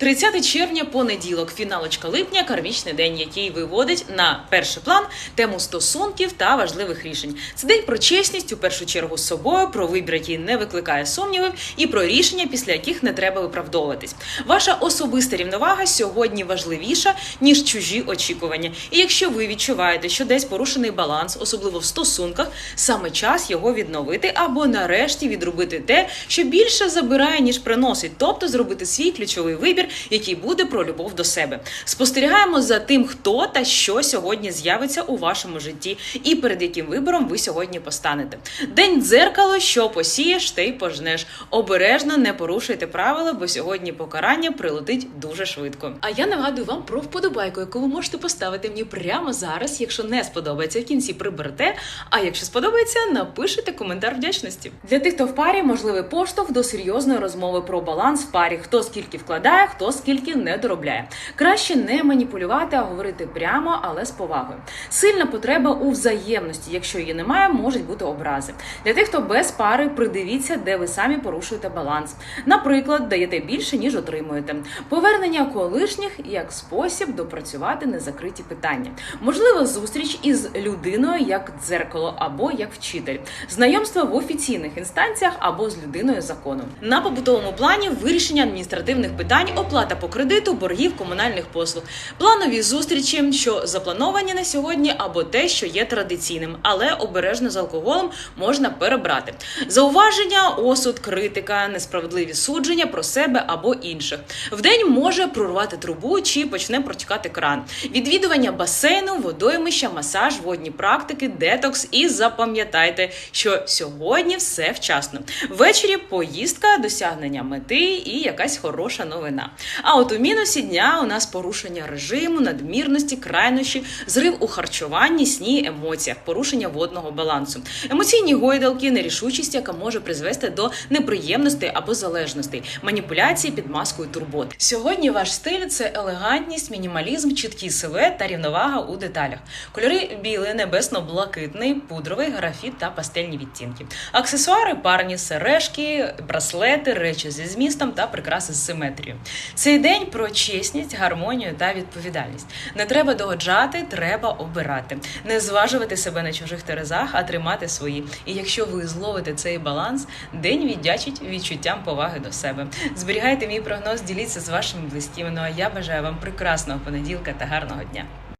30 червня, понеділок, фіналочка липня, кармічний день, який виводить на перший план тему стосунків та важливих рішень. Це день про чесність у першу чергу з собою, про вибір, який не викликає сумнівів, і про рішення, після яких не треба виправдовуватись. Ваша особиста рівновага сьогодні важливіша ніж чужі очікування. І якщо ви відчуваєте, що десь порушений баланс, особливо в стосунках, саме час його відновити або нарешті відробити те, що більше забирає ніж приносить, тобто зробити свій ключовий вибір, який буде про любов до себе. Спостерігаємо за тим, хто та що сьогодні з'явиться у вашому житті, і перед яким вибором ви сьогодні постанете. День дзеркало, що посієш, те й пожнеш. Обережно не порушуйте правила, бо сьогодні покарання прилетить дуже швидко. А я нагадую вам про вподобайку, яку ви можете поставити мені прямо зараз. Якщо не сподобається, в кінці приберете. А якщо сподобається, напишите коментар вдячності. Для тих, хто в парі, можливий поштовх до серйозної розмови про баланс в парі, хто скільки вкладає, хто скільки не доробляє. Краще не маніпулювати, а говорити прямо, але з повагою. Сильна потреба у взаємності. Якщо її немає, можуть бути образи. Для тих, хто без пари, придивіться, де ви самі порушуєте баланс. Наприклад, даєте більше ніж отримуєте. Повернення колишніх як спосіб допрацювати незакриті питання. Можливо, зустріч із людиною як дзеркало або як вчитель, знайомство в офіційних інстанціях або з людиною закону. На побутовому плані вирішення адміністративних питань, оплата по кредиту, боргів комунальних послуг, планові зустрічі, що заплановані на сьогодні, або те, що є традиційним, але обережно з алкоголем можна перебрати. Зауваження, осуд, критика, несправедливі судження про себе або інших. Вдень може прорвати трубу чи почне протікати кран. Відвідування басейну, водоймища, масаж, водні практики, детокс. І запам'ятайте, що сьогодні все вчасно. Ввечері поїздка, досягнення мети і якась хороша новина. А от у мінусі дня у нас порушення режиму, надмірності, крайнощі, зрив у харчуванні, сні, емоціях, порушення водного балансу, емоційні гойдалки, нерішучість, яка може призвести до неприємностей або залежностей, маніпуляції під маскою турбот. Сьогодні ваш стиль це елегантність, мінімалізм, чіткий силует та рівновага у деталях. Кольори білий, небесно-блакитний, пудровий, графіт та пастельні відтінки. Аксесуари парні, сережки, браслети, речі зі змістом та прикраси з симетрією. Цей день про чесність, гармонію та відповідальність. Не треба догоджати, треба обирати, не зважувати себе на чужих терезах, а тримати свої. І якщо ви зловите цей баланс, день віддячить відчуттям поваги до себе. Зберігайте мій прогноз, діліться з вашими близькими. Ну а я бажаю вам прекрасного понеділка та гарного дня.